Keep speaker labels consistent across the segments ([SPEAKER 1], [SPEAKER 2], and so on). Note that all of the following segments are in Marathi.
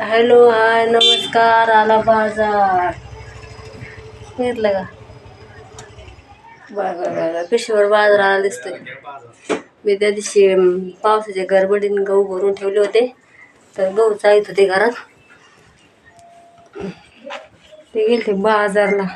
[SPEAKER 1] हॅलो हाय नमस्कार आला बाजार. घेतलं का? बघा बघा पिशवर बाजार आला दिसतोय. मी त्या दिवशी पावसाच्या गडबडीने गहू भरून ठेवले होते. तर गहू चालत होते घरात. ते गेले बाजारला.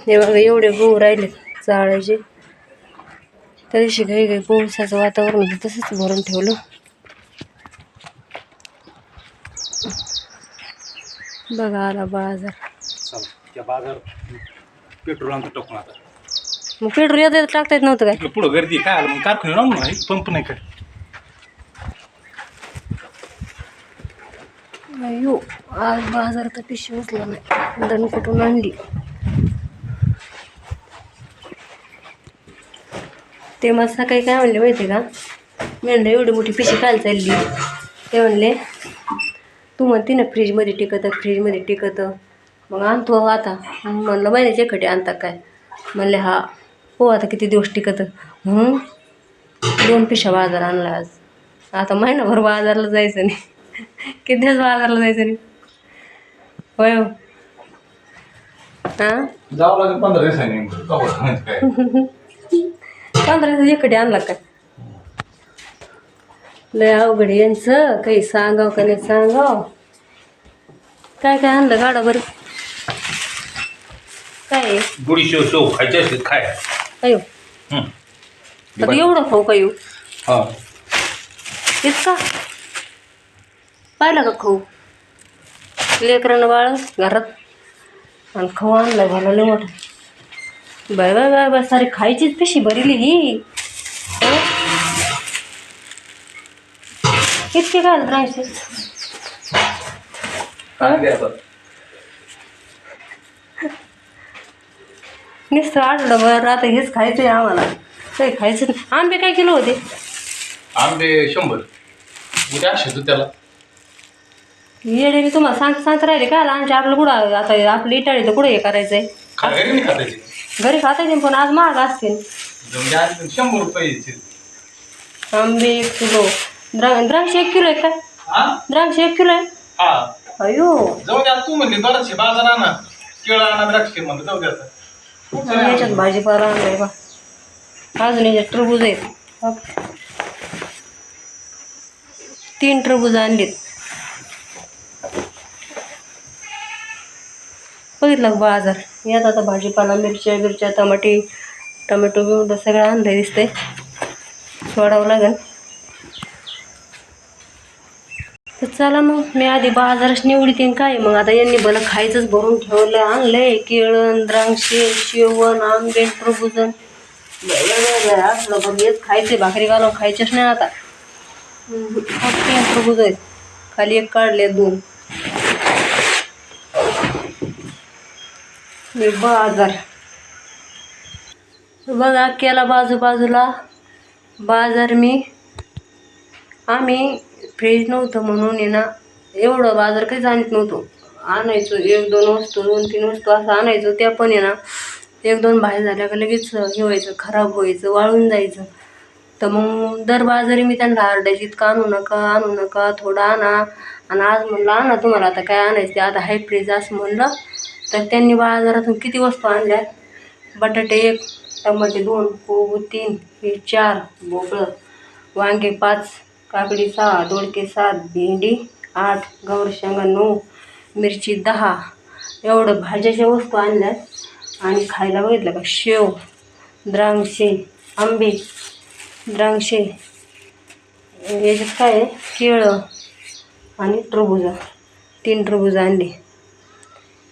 [SPEAKER 1] हे बघा एवढे गहू राहिले चाळायचे. त्या दिवशी काही काही पावसाचं वातावरण होतं तसंच भरून ठेवलं. बघा आला बाजार.
[SPEAKER 2] चला त्या बाजार पेट्रोल आणतो टाकून आता.
[SPEAKER 1] मग पेट्रोल येत येत टाकता येत नव्हतं काय?
[SPEAKER 2] इकडं पुढं गर्दी काय आलं? मग कारखाने राहून नाही पंप नाही काय
[SPEAKER 1] अयो आज बाजारात पिशवी उचला नाही. दण कुठून आणली? ते मला सकाळी काय म्हणले माहिती का? मी म्हणलं एवढी मोठी पिशवी काय चालली. ते म्हणले तू म्हणते ना फ्रीजमध्ये टिकतं फ्रीजमध्ये टिकतं. मग आणतो आता. म्हणलं महिन्याचे खटे आणता काय? म्हणले हा. हो आता किती दिवस टिकतं? म्हणून दोन पिशा बाजार आणला आज. आता महिनाभर बाजारला जायचं नाही. किती दिवस बाजारला जायचं नाही? होय हो. हां?
[SPEAKER 2] जावं लागेल पंधरा दिवसांनी.
[SPEAKER 1] पंधरा दिवस इकडे आणला काय? लय अवघड यांचं. काही सांगाव का नाही सांगाव? काय काय आणलं गाडा बरं? काय आहे?
[SPEAKER 2] गुडी शेव शेव खायचे खाय.
[SPEAKER 1] अयो.
[SPEAKER 2] हं.
[SPEAKER 1] आता एवढं खाऊ का येऊ?
[SPEAKER 2] हा.
[SPEAKER 1] इतका पाहिला का खाऊ? लेकरानं बाळ घरात. आणि खाऊ आणलाय भला लय मोठा. बाय बाय बाय बाय सारी खायचीच पिशी भरली ही. हं? कितके काय राहायचे नुसतं आठवलं बरं आता हेच खायचं आहे आम्हाला. काही खायचं नाही. आंबे काय किलो होते?
[SPEAKER 2] आंबे शंभर. उद्या त्याला?
[SPEAKER 1] येडे तुम्हाला सांग सांगत राहिले का? आमच्या आपलं कुठं आता आपलं इटाळी तर कुठं हे करायचं आहे
[SPEAKER 2] खा घरी नाही खातायचे
[SPEAKER 1] घरी खाता येतील पण आज महाग असतील.
[SPEAKER 2] म्हणजे आज शंभर रुपये
[SPEAKER 1] आंबे एक किलो. द्राक्ष द्राक्ष एक किलो आहे
[SPEAKER 2] हा?
[SPEAKER 1] द्राक्ष एक किलो आहे?
[SPEAKER 2] हा.
[SPEAKER 1] अयो.
[SPEAKER 2] जाऊ द्या तू म्हणली बराचशे बाजार आणा. केळं आणा द्राक्ष म्हणलं जाऊ द्या आता.
[SPEAKER 1] आणि याच्यात भाजीपाला आणलाय बा. अजून याच्यात टरबूज आहेत. तीन टरबूज आणलीत. बघितलं का बाजार? यात आता भाजीपाला मिरच्या बिरच्या टमाटे टमॅटो बिमटो सगळं आणलंय दिसतंय. सोडावं लागेल. तर चला मग मी आधी बाजारात निवडीते काय? मग आता यांनी भलं खायचंच भरून ठेवलं आणलंय केळण द्राक्षे शेवण आंबे प्रभुजन असलं बघ हेच खायचे भाकरी घालून खायचेच नाही आता. प्रभुज आहेत खाली एक काढले दोन. बाजार. बघा केला बाजू बाजूला बाजार मी. आम्ही फ्रीज नव्हतं म्हणून आहे ना एवढं बाजार काहीच आणत नव्हतो. आणायचो एक दोन वस्तू दोन तीन वस्तू असं आणायचो त्या पण आहे ना एक दोन बाहेर झाल्या का लगेच हे व्हायचं खराब व्हायचं वाळून जायचं. तर मग दर बाजारी मी त्यांना आरडायची इतकं आणू नका आणू नका थोडं आणा. आणि आज म्हणलं आणा तुम्हाला आता काय आणायचं ते आता हाय फ्रीज असं म्हणलं. तर त्यांनी बाजारातून किती वस्तू आणल्या? बटाटे एक टमाटे दोन कोबू तीन हे चार भोपळं वांगे पाच काकडी सहा दोडके सात भेंडी आठ गौरशेंगा नऊ मिरची दहा. एवढं भाज्याच्या वस्तू आणल्यात आणि खायला बघितलं का? शेव द्राक्षे आंबे. द्राक्षे. याच्यात काय आहे? केळं आणि टरबुजा. तीन टरबुजा आणली.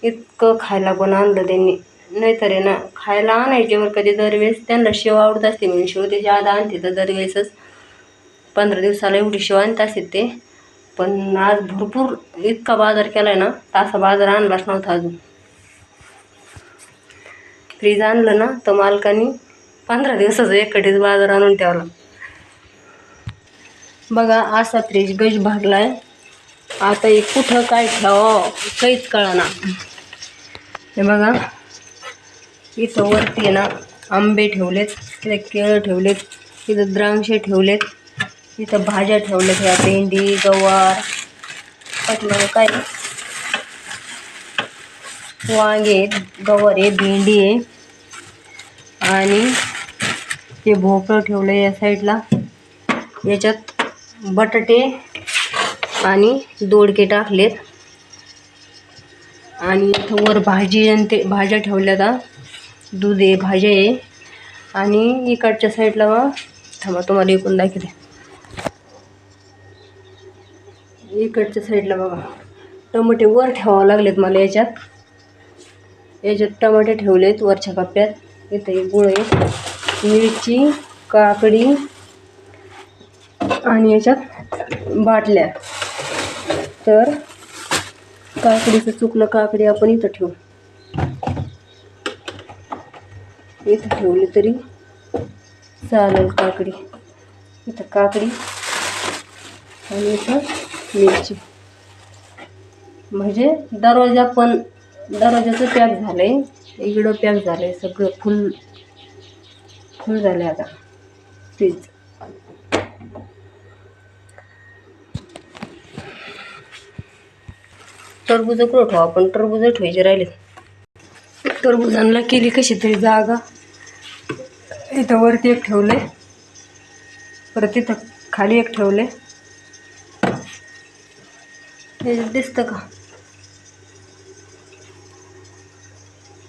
[SPEAKER 1] इतकं खायला पण आणलं त्यांनी? नाहीतर आहे ना खायला आणायचे बरं कधी दरवेळेस? त्यांना शेव आवडत असते म्हणून शेव त्याच्या आधा आणते तर दरवेळेसच पंधरा दिवसाला एवढी शेव आणत असते पण आज भरपूर इतका बाजार केला आहे ना तासा असा बाजार आणलाच नव्हता अजून. फ्रीज आणलं ना तर मालकानी पंधरा दिवसाचा एकटीच बाजार आणून ठेवला. बघा असा फ्रीज गज भरला आहे आता एक कुठं काय ठेवावं काहीच कळना. हे बघा इथं वरती आहे ना आंबे ठेवलेत इथं केळं ठेवलेत इथं द्राक्षे ठेवलेत. इथं भाज्या ठेवल्यात ह्या भेंडी गवार पाठीमागं काय? वांगे आहेत गवार आहे भेंडी आहे. आणि ते भोपळं ठेवलं या साईडला. याच्यात बटाटे आणि दोडके टाकलेत. आणि वर भाजी आणि ते भाज्या ठेवल्या आता दूध आहे भाज्या आहे. आणि इकडच्या साईडला थांबा तुम्हाला एकूण दाखवते. इकडच्या साईडला बघा. टमाटे वर ठेवावं लागलेत मला याच्यात. याच्यात टमाटे ठेवलेत वरच्या कप्प्यात. इथे एक गुळ आहे. मिरची काकडी आणि याच्यात बाटल्या. तर काकडीचं चुकलं काकडी आपण इथं ठेवू. इथं ठेवली तरी चालेल काकडी. इथं काकडी आणि इथं मिरची. म्हणजे दरवाजा पण दरवाजाचं पॅक झालं आहे इकडं पॅक झालं आहे सगळं फुल फुल झालं आहे आता. फ्रीज. टरबूज कुठं ठेवा आपण टरबूज ठेवायचे राहिले. टरबुजांना केली कशी तरी जागा. इथं वरती एक ठेवले परत इथं खाली एक ठेवले आहे दिसतं का?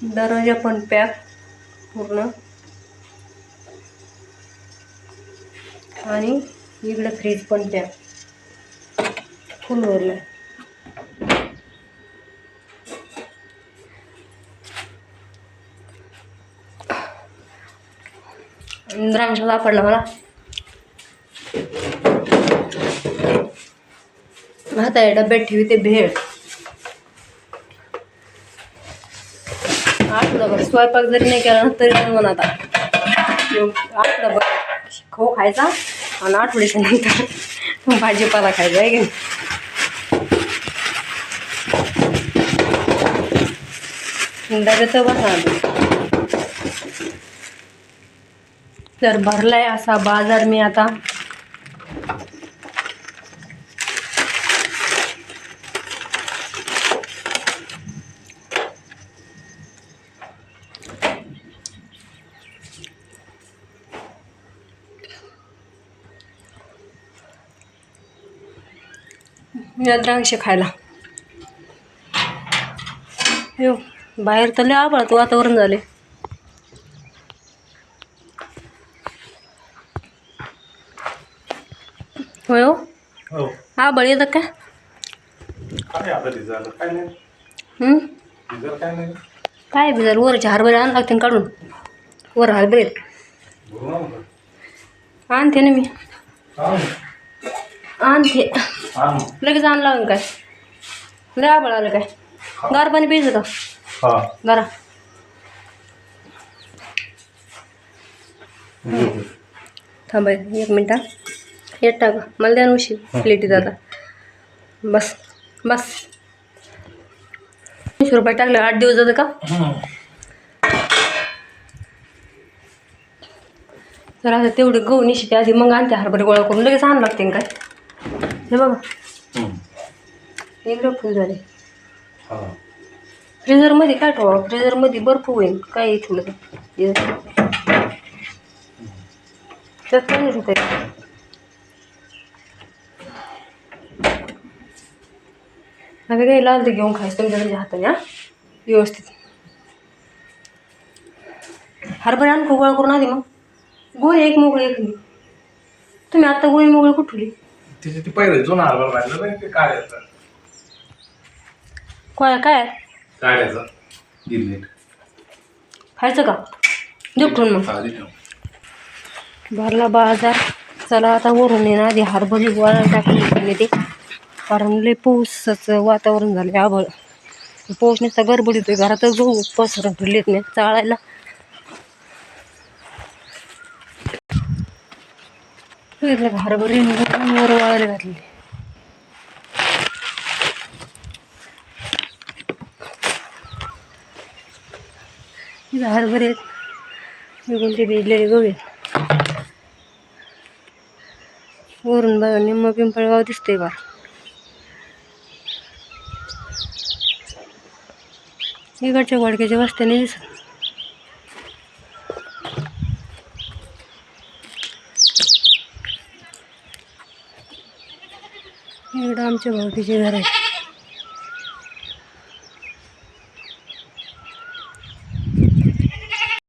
[SPEAKER 1] दरवाजा पण पॅक पूर्ण. आणि इकडं फ्रीज पण पॅक. फुल भरलं. द्राक्ष सापडला मला. राहत आहे डब्यात ठेवी ते भेळ. आठवडाभर स्वयंपाक जरी नाही केला ना तरी बनवून आता. आठवडाभर खो खायचा आणि आठवड्याच्या नंतर भाजीपाला खायचा आहे की नाही? डब्यात बसा तर भरलाय असा बाजार मी आता. या द्राक्ष खायला. हो बाहेर तर लय आभाळाचं वातावरण झाले होय हो?
[SPEAKER 2] हो.
[SPEAKER 1] आभाळ येतं का?
[SPEAKER 2] काय आता डिझेल काय नाही.
[SPEAKER 1] हं?
[SPEAKER 2] डिझेल काय नाही.
[SPEAKER 1] काय बिजार वरचे हरभरे आण लागते काढून. वर हरभरे. आणते ना मी.
[SPEAKER 2] हा.
[SPEAKER 1] आणते
[SPEAKER 2] मग.
[SPEAKER 1] लगेच आण लागेल काय. लय आभाळ आलं काय. गार पाणी प्यायचं का
[SPEAKER 2] हा.
[SPEAKER 1] गारा थांबा एक मिनटं येत टाका. मला द्या ना उशी प्लेटीत आता. बस. बस. तीनशे रुपये टाकले. आठ दिवस जातं का? तर आता तेवढे गहू निशिते आधी मग आणते हरभरे गोळा करून. लगेच आण लागते काय. हे बघा. इकडे फुल झाले
[SPEAKER 2] हा.
[SPEAKER 1] काय ठेवा फ्रीजरमध्ये बर्फ होईल. काय ठेवलं तर त्यात काय नाही. ठेवता. आता काही लाल ते घेऊन खायचं तुमच्या हाताने हा? व्यवस्थित. हरभरे आण गोळा करून आधी मग. गोळी एक मोकळी एक. तुम्ही आता गोळी मोकळी कुठली?
[SPEAKER 2] तिचे ते पहिले जुना हरभरा राहिलं नाही ते काढायचं
[SPEAKER 1] काय? काय
[SPEAKER 2] काढायचं
[SPEAKER 1] खायचं का? देऊ मग.
[SPEAKER 2] हा.
[SPEAKER 1] भरला बाजार. चला आता वरून येणार आधी हरभरी गोळा टाकून ते. कारण लय पाऊसाचं वातावरण झालं आभळ. पाऊस नुसता गडबड येतोय घरातच गहू पसरून ठेवलेत नाही चाळायला पेरलं घारभरी वर वाळायला घातली हरभरे कोणते भिजलेले गोवे वरून बघा निम्म पिंपळगाव दिसते बा. इकडच्या गोडक्याच्या वस्त्याने दिसत. आमच्या भावकीचे घर आहे